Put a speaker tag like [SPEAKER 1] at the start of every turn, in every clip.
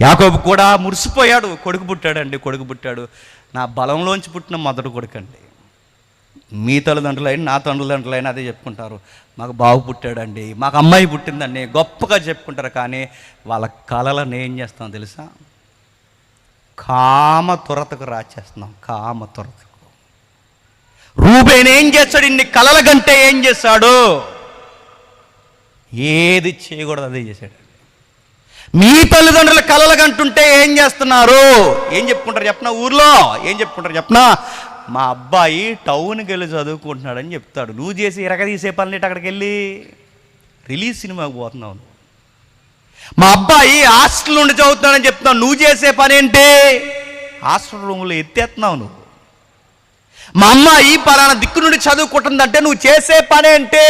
[SPEAKER 1] యాకోబు కూడా మురిసిపోయాడు. కొడుకు పుట్టాడండి కొడుకు పుట్టాడు. నా బలంలోంచి పుట్టిన మొదటి కొడుకండి. మీ తల్లిదండ్రులైన నా తల్లిదండ్రులైన అదే చెప్పుకుంటారు. మాకు బావు పుట్టాడండి మాకు అమ్మాయి పుట్టిందండి గొప్పగా చెప్పుకుంటారు. కానీ వాళ్ళ కళలను ఏం చేస్తాం తెలుసా? కామ తురతకు రాచేస్తున్నాం కామ తురతకు. రూబేన్ ఏం చేస్తాడు? ఇన్ని కలల కంటే ఏం చేశాడు ఏది చేయకూడదు అదే చేశాడు. మీ తల్లిదండ్రుల కలలు కంటుంటే ఏం చేస్తున్నారు? ఏం చెప్పుకుంటారు? చెప్పనా ఊర్లో? ఏం చెప్పుకుంటారు? చెప్పనా? మా అబ్బాయి టౌన్కి వెళ్ళి చదువుకుంటున్నాడని చెప్తాడు. నువ్వు చేసి ఇరగ తీసే పనులేటి అక్కడికి వెళ్ళి. రిలీజ్ సినిమాకి పోతున్నావు మా అబ్బాయి హాస్టల్ నుండి చదువుతున్నాడని చెప్తున్నావు నువ్వు చేసే పని ఏంటి? హాస్టల్ రూమ్లో ఎత్తేస్తున్నావు నువ్వు. మా అమ్మాయి పలానా దిక్కు నుండి చదువుకుంటుందంటే నువ్వు చేసే పని ఏంటి?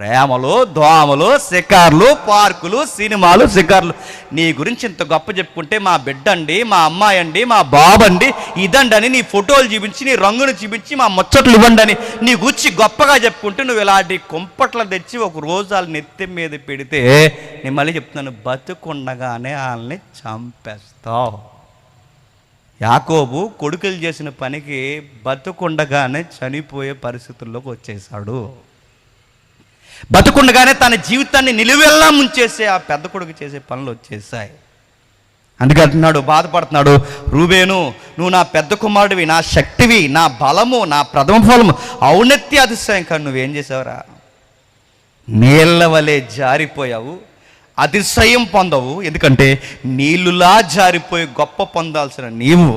[SPEAKER 1] ప్రేమలు దోమలు షికార్లు పార్కులు సినిమాలు షికార్లు. నీ గురించి ఇంత గొప్ప చెప్పుకుంటే మా బిడ్డ అండి మా అమ్మాయి అండి మా బాబండి అండి ఇదండని నీ ఫోటోలు చూపించి నీ రంగును చూపించి మా ముచ్చట్లు ఇవ్వండి అని నీ గురించి గొప్పగా చెప్పుకుంటే నువ్వు ఇలాంటి కుంపట్లు తెచ్చి ఒక రోజు వాళ్ళ నెత్తి మీద పెడితే నేను మళ్ళీ చెప్తున్నాను బతుకుండగానే వాళ్ళని చంపేస్తావు. యాకోబు కొడుకులు చేసిన పనికి బతుకుండగానే చనిపోయే పరిస్థితుల్లోకి వచ్చేసాడు బతుకుండగానే తన జీవితాన్ని నిలువెల్లా ముంచేసే ఆ పెద్ద కొడుకు చేసే పనులు వచ్చేసాయి. అందుకే అంటున్నాడు బాధపడుతున్నాడు రూబేను నువ్వు నా పెద్ద కుమారుడివి నా శక్తివి నా బలము నా ప్రథమ ఫలము ఔన్నత్య అతిశయం కానీ నువ్వేం చేసావురా? నీళ్ళ వలె జారిపోయావు అతిశయం పొందవు ఎందుకంటే నీళ్ళులా జారిపోయి గొప్ప పొందాల్సిన నీవు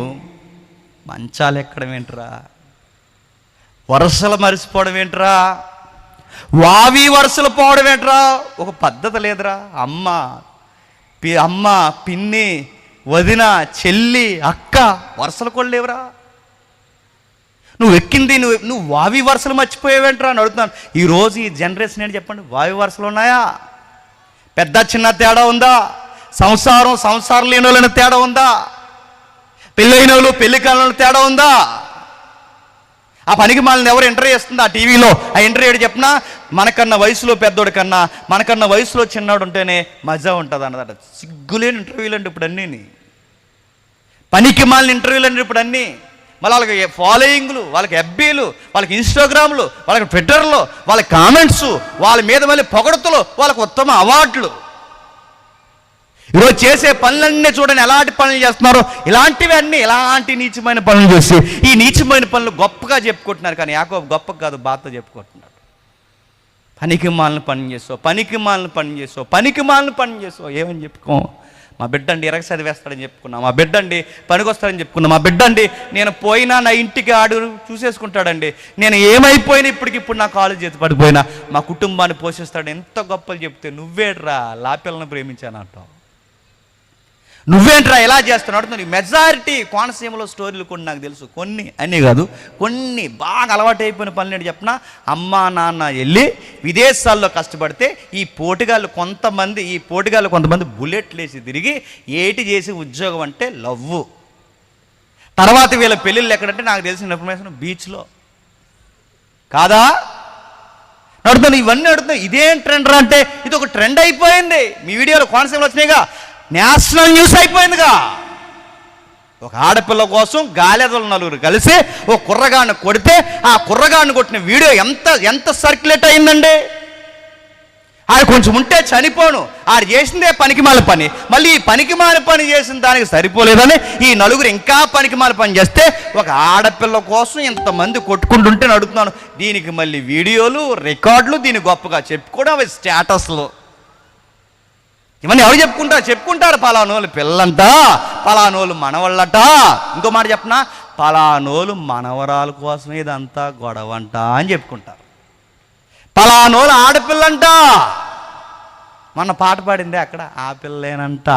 [SPEAKER 1] మంచాలు ఎక్కడం ఏంట్రా వరుసలు మరిసిపోవడం ఏంట్రా వావి వరుసలు పోవడం ఏంట్రా? ఒక పద్ధతి లేదురా. అమ్మ పి అమ్మ పిన్ని వదిన చెల్లి అక్క వరుసలు కూడా లేవురా. నువ్వు ఎక్కింది నువ్వు నువ్వు వావి వరుసలు మర్చిపోయావేంట్రా అని అడుగుతున్నాను. ఈరోజు ఈ జనరేషన్ ఏంటి చెప్పండి? వావి వరుసలు ఉన్నాయా? పెద్ద చిన్న తేడా ఉందా? సంసారం సంసారం లేని వాళ్ళని తేడా ఉందా? పెళ్ళైన వాళ్ళు పెళ్ళి కాలంలో తేడా ఉందా? ఆ పనికి మనల్ని ఎవరు ఇంటర్వ్యూ చేస్తుంది? ఆ టీవీలో. ఆ ఇంటర్వ్యూ ఏడు చెప్పినా మనకన్నా వయసులో పెద్దోడి కన్నా మనకన్నా వయసులో చిన్నోడు ఉంటేనే మజా ఉంటుంది అన్నదట. సిగ్గులేని ఇంటర్వ్యూలు అండి ఇప్పుడు అన్నీ పనికి మాలిన ఇంటర్వ్యూలు అండి ఇప్పుడు అన్నీ. మళ్ళీ వాళ్ళకి ఫాలోయింగ్లు వాళ్ళకి ఎఫ్బీలు వాళ్ళకి ఇన్స్టాగ్రామ్లు వాళ్ళకి ట్విట్టర్లు వాళ్ళ కామెంట్స్ వాళ్ళ మీద మళ్ళీ పొగడతలు వాళ్ళకి ఉత్తమ అవార్డులు. ఈరోజు చేసే పనులన్నీ చూడండి ఎలాంటి పనులు చేస్తున్నారో ఇలాంటివి అన్నీ ఇలాంటి నీచమైన పనులు చేసి ఈ నీచమైన పనులు గొప్పగా చెప్పుకుంటున్నారు కానీ యాకో గొప్ప కాదు బాధ చెప్పుకుంటున్నారు పనికి మాలను పని చేసో పనికి మాలను పని చేసో పనికి మాలను పని చేసో ఏమని చెప్పుకో? మా బిడ్డ అండి ఇరగ చదివేస్తాడని చెప్పుకున్నా మా బిడ్డ అండి పనికొస్తాడని చెప్పుకున్నా మా బిడ్డ అండి నేను పోయినా నా ఇంటికి ఆడు చూసేసుకుంటాడండి. నేను ఏమైపోయినా ఇప్పటికి ఇప్పుడు నా కాలు చేతి పడిపోయినా మా కుటుంబాన్ని పోషిస్తాడు. ఎంత గొప్పలు చెప్తే నువ్వేడ్రా లాపిల్లను ప్రేమించాను అంటావు నువ్వేంట్రా ఎలా చేస్తున్నాడు నీ మెజారిటీ కోనసీమలో స్టోరీలు కొన్ని నాకు తెలుసు. కొన్ని అన్నీ కాదు. కొన్ని బాగా అలవాటు అయిపోయిన పనులు ఏంటి చెప్పిన అమ్మా నాన్న వెళ్ళి విదేశాల్లో కష్టపడితే ఈ పోటుగాళ్ళు కొంతమంది ఈ పోటుగాళ్ళు కొంతమంది బుల్లెట్లు వేసి తిరిగి ఏటి చేసి ఉద్యోగం అంటే లవ్వు. తర్వాత వీళ్ళ పెళ్ళిళ్ళు ఎక్కడంటే నాకు తెలిసిన ఇన్ఫర్మేషన్ బీచ్లో. కాదా? అడుగుతాను ఇవన్నీ నడుతుంది ఇదేం ట్రెండ్ రా అంటే ఇది ఒక ట్రెండ్ అయిపోయింది. మీ వీడియోలో కోనసీమలో వచ్చినాయిగా. నేషనల్ న్యూస్ అయిపోయిందిగా. ఒక ఆడపిల్ల కోసం గాలెదలు నలుగురు కలిసి ఒక కుర్రగాడిని కొడితే ఆ కుర్రగాడిని కొట్టిన వీడియో ఎంత ఎంత సర్క్యులేట్ అయిందండి? ఆడు కొంచెం ఉంటే చనిపోను. ఆడు చేసిందే పనికిమాల పని. మళ్ళీ ఈ పనికిమాల పని చేసిన దానికి సరిపోలేదని ఈ నలుగురు ఇంకా పనికిమాల పని చేస్తే ఒక ఆడపిల్ల కోసం ఇంతమంది కొట్టుకుంటుంటే నడుపుతున్నాను. దీనికి మళ్ళీ వీడియోలు రికార్డులు దీన్ని గొప్పగా చెప్పుకోవడం అవి స్టేటస్లు. ఇవన్నీ ఎవరు చెప్పుకుంటారు? చెప్పుకుంటారు పలానోళ్ళు పిల్లంట పలానోళ్ళు మనవళ్ళట. ఇంకో మాట చెప్పనా? పలానోళ్ళు మనవరాల కోసం ఇదంతా గొడవంట అని చెప్పుకుంటారు. పలానోళ్ళు ఆడపిల్లంట. మొన్న పాట పాడిందే అక్కడ ఆ పిల్లేనంట.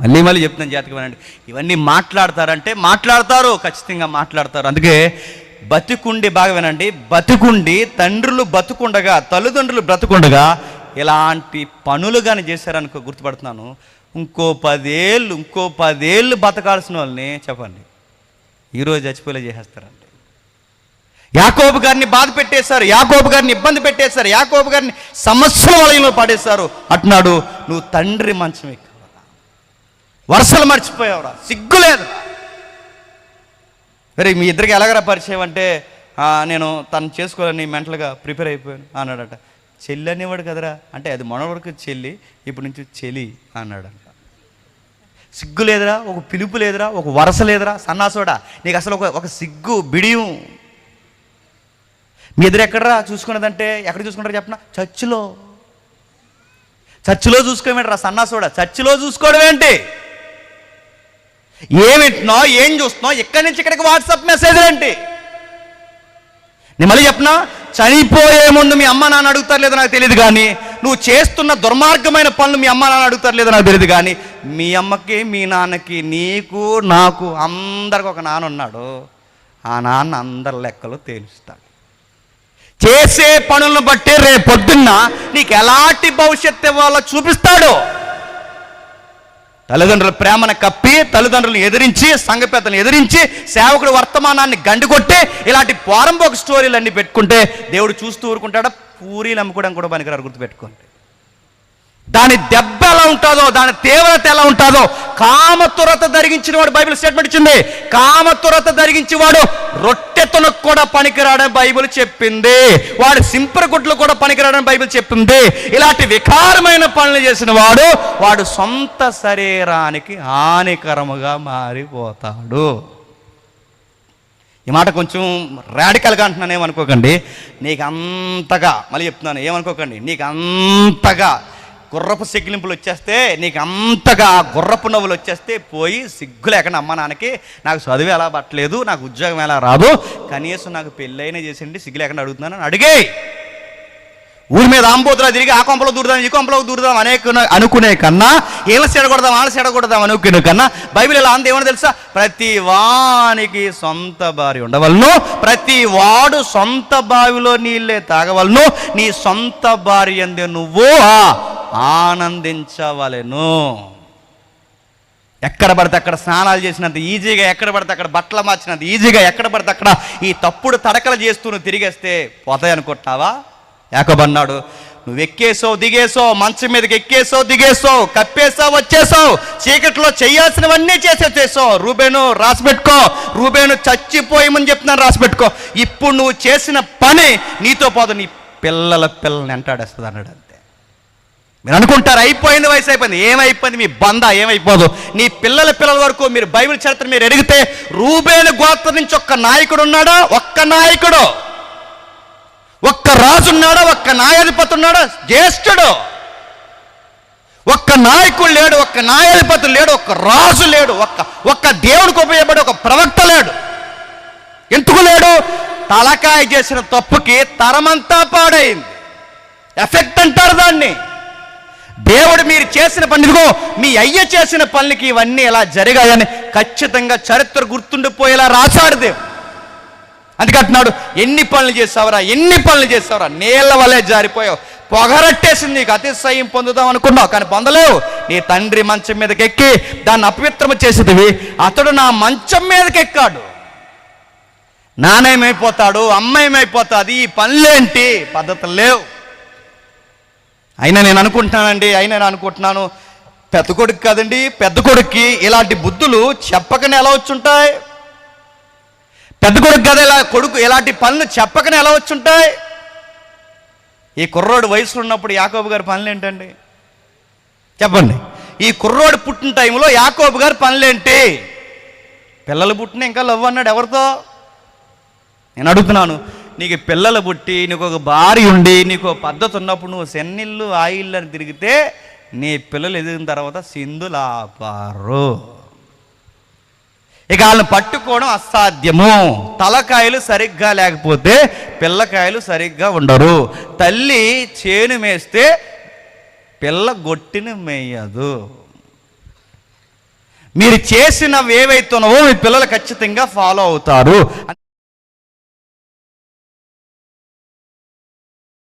[SPEAKER 1] మళ్ళీ మళ్ళీ చెప్తున్నాను జాతకం అండి ఇవన్నీ మాట్లాడతారంటే మాట్లాడతారు ఖచ్చితంగా మాట్లాడతారు. అందుకే బతికుండి బాగా వినండి. బతికుండి తండ్రులు బతుకుండగా తల్లిదండ్రులు బ్రతుకుండగా ఇలాంటి పనులు కానీ చేశారనుకో గుర్తుపడుతున్నాను. ఇంకో పదేళ్ళు ఇంకో పదేళ్ళు బతకాల్సిన వాళ్ళని చెప్పండి. ఈరోజు చచ్చిపోలే చేసేస్తారండి. యాకోబు గారిని బాధ పెట్టేశారు యాకోబు గారిని ఇబ్బంది పెట్టేశారు యాకోబు గారిని సమస్యల వలయంలో పడేశారు. అంటున్నాడు నువ్వు తండ్రి మంచం ఎక్కావరా వరుసలు మర్చిపోయావురా సిగ్గు లేదు మరి మీ ఇద్దరికి ఎలాగరా పరిచయం అంటే నేను తను చేసుకోవాలని మెంటల్గా ప్రిపేర్ అయిపోయాను అన్నాడట. చెల్లి అనేవాడు కదరా? అంటే అది మన వరకు చెల్లి ఇప్పటి నుంచి చెలి అన్నాడంట. సిగ్గు లేదురా? ఒక పిలుపు లేదురా? ఒక వరస లేదురా? సన్నాసోడా నీకు అసలు ఒక ఒక సిగ్గు బిడియం. మీ ఎదురు ఎక్కడరా చూసుకున్నదంటే ఎక్కడ చూసుకుంటారు చెప్పిన? చర్చిలో. చర్చిలో చూసుకోమేంటరా సన్నాసోడా? చర్చిలో చూసుకోవడం ఏంటి? ఏం వింటున్నావు? ఏం చూస్తున్నావు? ఎక్కడి నుంచి ఇక్కడికి వాట్సాప్ మెసేజ్ ఏంటి? నేను మళ్ళీ చెప్పనా? చనిపోయే ముందు మీ అమ్మ నాన్న అడుగుతారు లేదో నాకు తెలియదు కానీ నువ్వు చేస్తున్న దుర్మార్గమైన పనులు మీ అమ్మ నాన్న అడుగుతారు లేదో నాకు తెలియదు కానీ మీ అమ్మకి మీ నాన్నకి నీకు నాకు అందరికి ఒక నాన్న ఉన్నాడు. ఆ నాన్న అందరి లెక్కలు తేలుస్తాడు. చేసే పనులను బట్టి రేపు పొద్దున్న నీకు ఎలాంటి భవిష్యత్తు ఇవ్వాలో చూపిస్తాడు. తల్లిదండ్రుల ప్రేమను కప్పి తల్లిదండ్రులను ఎదిరించి సంఘపేతలను ఎదిరించి సేవకుడు వర్తమానాన్ని గండికొట్టి ఇలాంటి పోరంబోక స్టోరీలన్నీ పెట్టుకుంటే దేవుడు చూస్తూ ఊరుకుంటాడా? పూరీలు అమ్ముకోవడం కూడా పనికిరారు గుర్తుపెట్టుకోండి. దాని దెబ్బ ఎలా ఉంటుందో దాని తీవ్రత ఎలా ఉంటుందో కామతురత ధరిగించిన వాడు బైబిల్ స్టేట్మెంట్ ఇచ్చింది. కామతురత ధరిగించి వాడు రొట్టెతోనకు కూడా పనికిరాడని బైబిల్ చెప్పింది. వాడు సింపర గుడ్లు కూడా పనికిరాడని బైబిల్ చెప్పింది. ఇలాంటి వికారమైన పనులు చేసిన వాడు వాడు సొంత శరీరానికి హానికరముగా మారిపోతాడు. ఈ మాట కొంచెం రాడికల్గా అంటున్నాను ఏమనుకోకండి. నీకు అంతగా మళ్ళీ చెప్తున్నాను ఏమనుకోకండి. నీకు అంతగా గుర్రపు సిగ్గులింపులు వచ్చేస్తే నీకు అంతగా గుర్రపు నవ్వులు వచ్చేస్తే పోయి సిగ్గు లేకుండా అమ్మ నాన్నకి నాకు చదువు ఎలా పట్టలేదు నాకు ఉద్యోగం ఎలా రాదు కనీసం నాకు పెళ్ళైనా చేసిండి సిగ్గు లేకుండా అడుగుతున్నాను అని అడిగే. ఊరి మీద ఆంబోతులా తిరిగి ఆ కొంపలో దూరుదాం ఈ కొంపలో దూరుదాం అనేక అనుకునే కన్నా ఏళ్ళ సెడగొడదాం ఆళ్ళ సెడగొడదాం అనుకునే కన్నా బైబిల్ ఎలా అంత ఏమని తెలుసా? ప్రతి వానికి సొంత భార్య ఉండవలను ప్రతి వాడు సొంత బావిలో నీళ్ళే తాగవలను నీ సొంత భార్య అందే నువ్వు ఆనందించవలెను. ఎక్కడ పడితే అక్కడ స్నానాలు చేసినంత ఈజీగా ఎక్కడ పడితే అక్కడ బట్టలు మార్చినంత ఈజీగా ఎక్కడ పడితే అక్కడ ఈ తప్పుడు తడకలు చేస్తూ నువ్వు తిరిగేస్తే పోతాయి అనుకుంటున్నావా యాకబన్నాడు నువ్వు ఎక్కేసావు దిగేసావు మంచం మీదకి ఎక్కేసావు దిగేసావు కప్పేసావు వచ్చేసావు చీకట్లో చేయాల్సినవన్నీ చేసేసేసావు రూబేను రాసి పెట్టుకో. రూబేను చచ్చిపోయమని చెప్తున్నాను రాసి పెట్టుకో. ఇప్పుడు నువ్వు చేసిన పని నీతో పోదు నీ పిల్లల పిల్లల్ని వెంటాడేస్తుంది అన్నాడు మీరు అనుకుంటారు అయిపోయింది వయసు అయిపోయింది. ఏమైపోయింది? మీ బంద ఏమైపోదు? నీ పిల్లల పిల్లల వరకు మీరు బైబిల్ చరిత్ర మీరు ఎడిగితే రూబేలు గోత్రం నుంచి ఒక్క నాయకుడు ఉన్నాడా? ఒక్క నాయకుడు. ఒక్క రాజున్నాడా ఒక్క న్యాయాధిపతి ఉన్నాడా? జ్యేష్ఠుడు. ఒక్క నాయకుడు లేడు ఒక్క న్యాయాధిపతి లేడు ఒక్క రాజు లేడు ఒక్క ఒక్క దేవుడికి ఉపయోగపడే ఒక ప్రవక్త లేడు. ఎందుకు లేడు? తలకాయ చేసిన తప్పుకి తరమంతా పాడైంది. ఎఫెక్ట్ అంటారు దాన్ని. దేవుడు మీరు చేసిన పని మీ అయ్య చేసిన పనులకి ఇవన్నీ ఇలా జరిగాయని ఖచ్చితంగా చరిత్ర గుర్తుండిపోయేలా రాశాడు దేవుడు. అందుకంటున్నాడు ఎన్ని పనులు చేసావురా ఎన్ని పనులు చేసావురా నీళ్ళ వలె జారిపోయావు. పొగరట్టేసింది నీకు అతిశయం పొందుదాం అనుకున్నావు కానీ పొందలేవు. నీ తండ్రి మంచం మీదకి ఎక్కి దాన్ని అపవిత్రము చేసేదివి. అతడు నా మంచం మీదకి ఎక్కాడు నాణ్యమైపోతాడు అమ్మ ఏమైపోతుంది ఈ పనులేంటి? పద్ధతులు లేవు. అయినా నేను అనుకుంటున్నానండి అయినా నేను అనుకుంటున్నాను. పెద్ద కొడుకు కదండి పెద్ద కొడుక్కి ఇలాంటి బుద్ధులు చెప్పకనే ఎలా వచ్చుంటాయి? పెద్ద కొడుకు కదా ఇలా కొడుకు ఇలాంటి పనులు చెప్పకనే ఎలా వచ్చుంటాయి? ఈ కుర్రోడు వయసులో ఉన్నప్పుడు యాకోబు గారి పనులు ఏంటండి చెప్పండి. ఈ కుర్రోడు పుట్టిన టైంలో యాకోబు గారి పనులేంటి? పిల్లలు పుట్టిన ఇంకా లవ్ అన్నాడు ఎవరితో? నేను అడుగుతున్నాను. నీకు పిల్లలు పుట్టి నీకు ఒక భార్య ఉండి నీకు ఒక పద్ధతి ఉన్నప్పుడు నువ్వు సెన్నిళ్ళు ఆయిల్ అని తిరిగితే నీ పిల్లలు ఎదిగిన తర్వాత సింధులాపారు ఇక వాళ్ళని పట్టుకోవడం అసాధ్యము. తలకాయలు సరిగ్గా లేకపోతే పిల్లకాయలు సరిగ్గా ఉండరు. తల్లి చేను మేస్తే పిల్ల గొట్టిని మేయదు. మీరు చేసినవి ఏవైతున్నావో మీ పిల్లలు ఖచ్చితంగా ఫాలో అవుతారు.